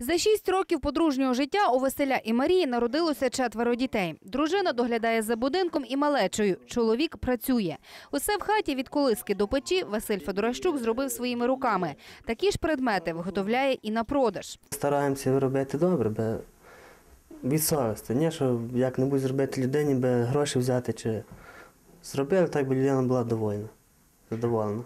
За шість років подружнього життя у Василя і Марії народилося четверо дітей. Дружина доглядає за будинком і малечою. Чоловік працює. Усе в хаті від колиски до печі Василь Федоращук зробив своїми руками. Такі ж предмети виготовляє і на продаж. Стараємося робити добре, бо від совісті. Не, що як-небудь зробити людині, би гроші взяти чи зробили, так би людина була довольна, задоволена.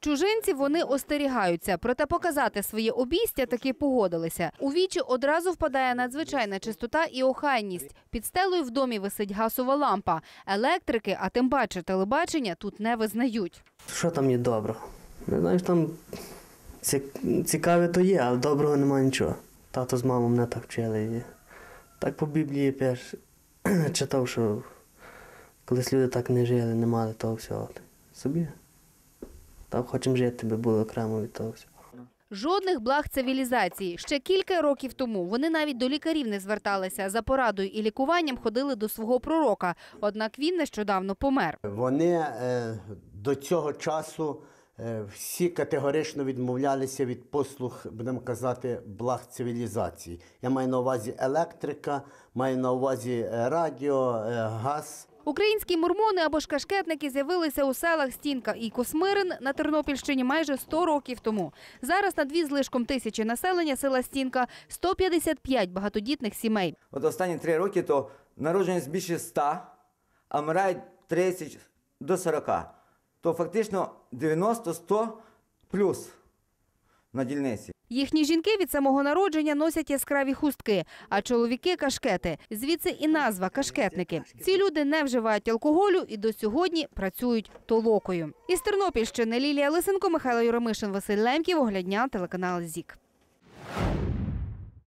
Чужинці вони остерігаються, проте показати своє обійстя таки погодилися. У вічі одразу впадає надзвичайна чистота і охайність. Під стелею в домі висить газова лампа. Електрики, а тим паче телебачення тут не визнають. Що там є доброго? Не знаю, що там цікаве то є, але доброго немає нічого. Тато з мамою мене так вчили. Так по Біблії теж читав, що колись люди так не жили, не мали того всього. Собі. Так хочемо жити, би були окремо від того всього. Жодних благ цивілізації. Ще кілька років тому вони навіть до лікарів не зверталися. За порадою і лікуванням ходили до свого пророка. Однак він нещодавно помер. Вони е, до цього часу е, всі категорично відмовлялися від послуг, будемо казати, благ цивілізації. Я маю на увазі електрика, маю на увазі е, радіо, газ. Українські мормони або ж кашкетники з'явилися у селах Стінка і Космирин на Тернопільщині майже 100 років тому. Зараз на дві з лишком тисячі населення села Стінка 155 багатодітних сімей. От останні три роки то народженість більше 100, а вмирають 30 до 40. То фактично 90-100 плюс на дільниці. Їхні жінки від самого народження носять яскраві хустки, а чоловіки кашкети. Звідси і назва кашкетники. Ці люди не вживають алкоголю і до сьогодні працюють толокою. Із Тернопільщини Лілія Лисенко, Михайло Юромишин, Василь Лемків, Оглядня, телеканал ЗІК.